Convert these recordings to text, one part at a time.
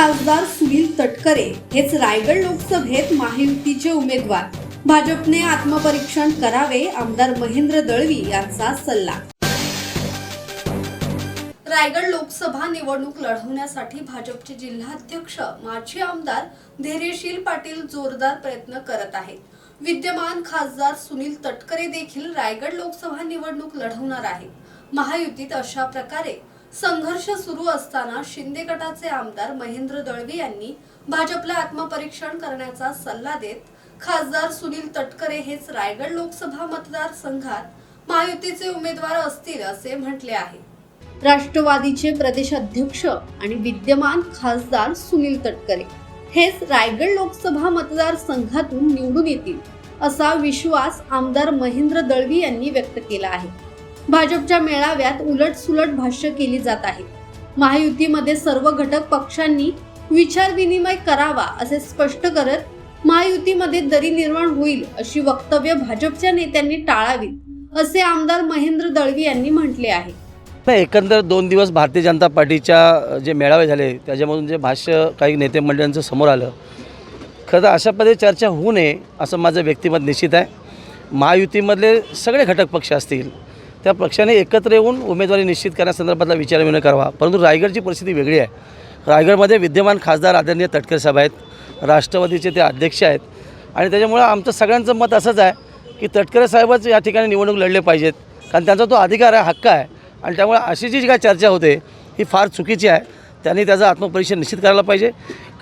खासदार सुनील तटकरे हेच रायगड लोकसभेत महायुतीचे उमेदवार. भाजपने आत्मपरीक्षण करावे आमदार महेंद्र दळवी यांचा सल्ला. रायगड लोकसभा निवडणूक लढवण्यासाठी भाजपचे जिल्हाध्यक्ष माजी आमदार धैर्यशील पाटील जोरदार प्रयत्न करत आहेत. विद्यमान खासदार सुनील तटकरे देखील रायगड लोकसभा निवडणूक लढवणार आहेत. महायुतीत अशा प्रकारे संघर्ष सुरू असताना शिंदे गटाचे आमदार महेंद्र दळवी यांनी भाजपला आत्मपरीक्षण करण्याचा सल्ला देत खासदार सुनील तटकरे हेच रायगड लोकसभा मतदारसंघात महायुतीचे उमेदवार असतील असे म्हटले आहे. राष्ट्रवादीचे प्रदेश अध्यक्ष आणि विद्यमान खासदार सुनील तटकरे हेच रायगड लोकसभा मतदारसंघातून निवडून येतील असा विश्वास आमदार महेंद्र दळवी यांनी व्यक्त केला आहे. भाजपच्या मेळाव्यात उलट सुलट भाष्य केली जात आहे. महायुतीमध्ये सर्व घटक पक्षांनी विचारविनिमय करावा असे स्पष्ट करत महायुतीमध्ये दरी निर्माण होईल अशी वक्तव्य भाजपच्या नेत्यांनी टाळावीत असे आमदार महेंद्र दळवी यांनी म्हटले आहे. एकंदर दोन दिवस भारतीय जनता पार्टीच्या जे मेळावे झाले त्याच्यामधून जे भाष्य काही नेते मंडळांचं समोर आलं खरं तर अशा पद्धती चर्चा होऊ नये असं माझं व्यक्तिमत निश्चित आहे. महायुतीमधले सगळे घटक पक्ष असतील त्या पक्षाने एकत्र येऊन उमेदवारी निश्चित करण्यासंदर्भातला विचारविनिमय करावा. परंतु रायगडची परिस्थिती वेगळी आहे. रायगडमध्ये विद्यमान खासदार आदरणीय तटकरे साहेब आहेत. राष्ट्रवादीचे ते अध्यक्ष आहेत. आणि त्याच्यामुळं आमचं सगळ्यांचं मत असंच आहे की तटकरे साहेबच या ठिकाणी निवडणूक लढले पाहिजेत. कारण त्यांचा तो अधिकार आहे हक्क आहे. आणि त्यामुळे अशी जी काय चर्चा होते ही फार चुकीची आहे. त्यांनी त्याचा आत्मपरीक्षण निश्चित करायला पाहिजे.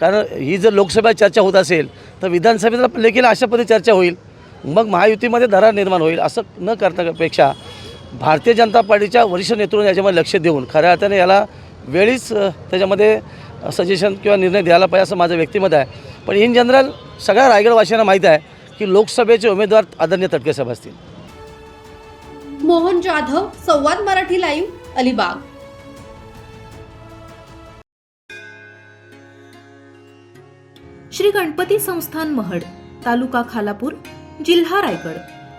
कारण ही जर लोकसभेत चर्चा होत असेल तर विधानसभेला देखील अशा पद्धती चर्चा होईल. मग महायुतीमध्ये दरार निर्माण होईल असं न करतापेक्षा भारतीय जनता पार्टीच्या वरिष्ठ नेतृत्वाने याच्यामध्ये लक्ष देऊन खऱ्या अर्थाने याला वेळीच त्याच्यामध्ये सजेशन किंवा निर्णय द्यायला पाहिजे असं माझं व्यक्तिमत आहे. पण इन जनरल सगळ्या रायगडवासियांना माहीत आहे की लोकसभेचे उमेदवार आदरणीय तटके साहेब असतील. मोहन जाधव संवाद मराठी लाईव्ह अलिबाग. श्री गणपती संस्थान महड तालुका खालापूर जिल्हा रायगड.